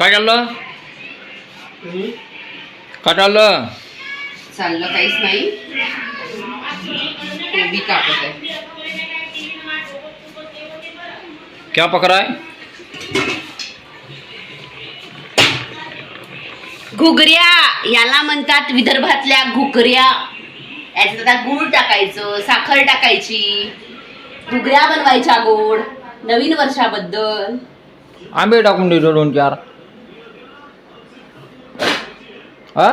काय चाललं? काय चाललं? चाललं काहीच नाही. कोबी कापत आहे क्या पकड़ा है घुगऱ्या याला म्हणतात विदर्भातल्या घुगऱ्या. याच्यात आता गुळ टाकायचं साखर टाकायची. घुगऱ्या बनवायच्या गोड नवीन वर्षाबद्दल. आंबे टाकून देतो दोन चार हा?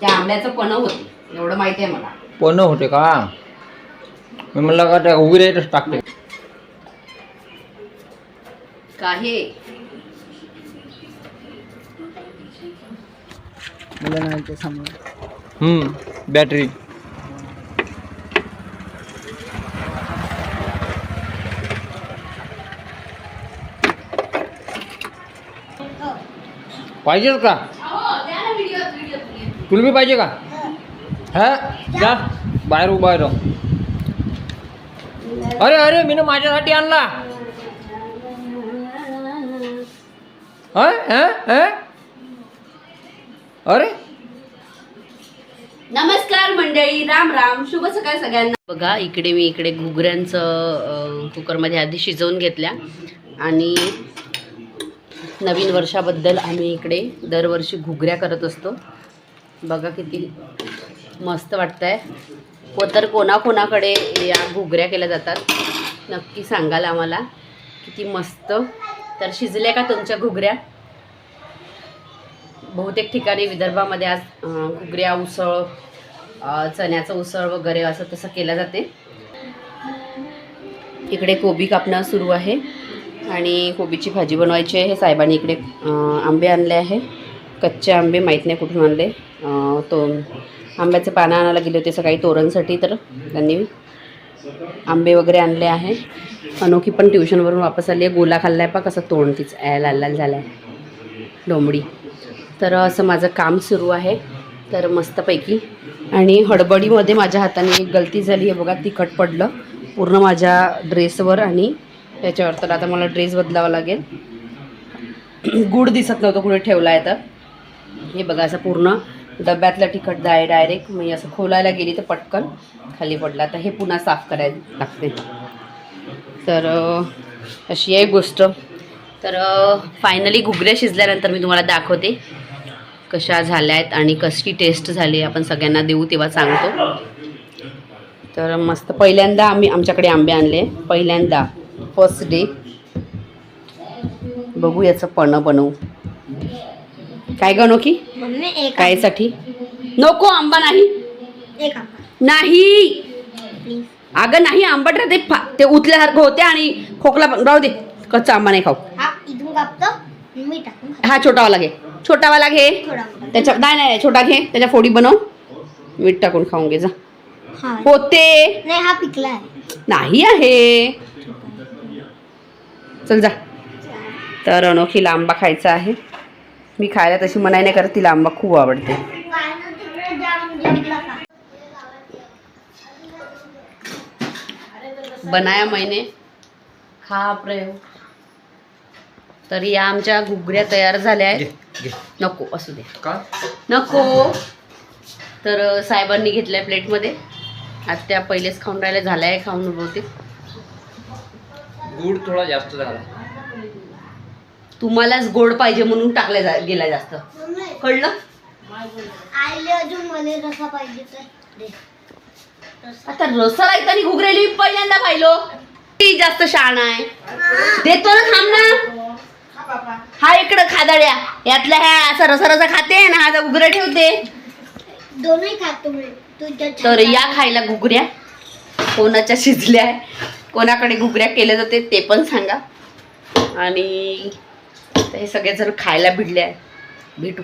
त्या आंब्याचं पण होते. एवढं माहिती आहे मला. पण होते का? मी म्हणलं का त्या उघड्यातच टाकते. काहे. हम्म बॅटरी पाहिजेच का? तुला बी पाहिजे का? हा? जा. बाहेर उभा राह अरे अरे मी माझ्यासाठी आणला. हा? हा? हा? अरे? नमस्कार मंडळी राम राम. शुभ सकाळ सगळ्यांना. बघा इकडे मी इकडे घुगऱ्यांचं कुकरमध्ये आधी शिजवून घेतल्या. आणि नवीन वर्षाबद्दल आम्ही इकडे दरवर्षी घुगऱ्या करत असतो. बघा किती मस्त वाटतं आहे व तर कोणाकोणाकडे या घुगऱ्या केल्या जातात नक्की सांगाल आम्हाला. किती मस्त. तर शिजल्या का तुमच्या घुगऱ्या? बहुतेक ठिकाणी विदर्भामध्ये आज घुगऱ्या उसळ चण्याचं उसळ वगैरे असं तसं केलं जाते. इकडे कोबी कापणं सुरू आहे आणि कोबीची भाजी बनवायची आहे. साहेबांनी इकडे आंबे आणले आहे. कच्चे आंबे माहीत नाही कुठून आणले. तो आंब्याचे पानं आणायला गेले होते सकाळी तोरणसाठी तर त्यांनी आंबे वगैरे आणले आहे. अनोखी पण ट्युशनवरून वापस आली आहे. गोला खाल्ला आहे पा कसं तोंड तीच. ॲ लाल लाल झाला आहे डोंबडी तर असं माझं काम सुरू आहे. तर मस्तपैकी. आणि हडबडीमध्ये माझ्या हाताने एक गलती झाली आहे. बघा तिखट पडलं. पूर्ण माझ्या ड्रेसवर आणि त्याच्यावर. तर आता मला ड्रेस बदलावा लागेल. गुड दिसत नव्हतं कुठे ठेवला आहे तर. हे बघा असं पूर्ण डब्यातलं तिखट जाय डायरेक्ट मी असं खोलायला गेली तर पटकन खाली पडला. तर हे पुन्हा साफ करायला लागते. तर अशी आहे गोष्ट. तर फायनली घुगऱ्या शिजल्यानंतर मी तुम्हाला दाखवते कशा झाल्या आहेत आणि कशी टेस्ट झाली आपण सगळ्यांना देऊ तेव्हा सांगतो. तर मस्त पहिल्यांदा आम्ही आमच्याकडे आंबे आणले. पहिल्यांदा फर्स्ट डे बघू याचं पणं बनवू. काय गणो की? एक कायसाठी? नको आंबा नाही. नाही. अगं नाही आंबट राहते. ते उतल्यासारखं होते आणि खोकला पण राहू दे. कच्चा आंबा नाही खाऊ. हा खातो. हा छोटावाला घे. त्याच्या नाही नाही छोटा घे. त्याच्या फोडी बनव. मीठ टाकून खाऊन घे जा. हा. होते. नाही हा पिकला नाही आहे. चल जा. तर अनोखीला आंबा खायचा आहे. मी खायला तशी मनाई नाही करत तिला आंबा खूप आवडते. बनाया मैंने. खा प्रयोग. तर या आमच्या घुगऱ्या तयार झाल्या आहेत. नको असू दे. नको. तर साहेबांनी घेतल्या प्लेटमध्ये. आज त्या पहिलेच खाऊन राहिल्या झाल्या आहे खाऊन बहुतेक गुड थोडा जास्त झाला. तुम्हालाच गोड पाहिजे म्हणून टाकल्या जा गेला जास्त. कळलं? आईले अजून मला रसा पाहिजे तर दे. रस्सा. आता रसा रायतानी घुगरेली मी पहिल्यांदा पाहिलो. ती जास्त शाण आहे. देतो ना थांब ना. हा इकडं खादाड्या. यातल्या ह्या असा रसा रसा खाते ना हा घुगऱ्या ठेवते. दोन्ही खातो मी. तुझ्या तर या खायला घुगऱ्या. कोणाच्या शिजल्या. कोणाकडे घुगऱ्या केल्या जाते ते पण सांगा. आणि हे सगळे जर खायला भिडले आहे भेटू.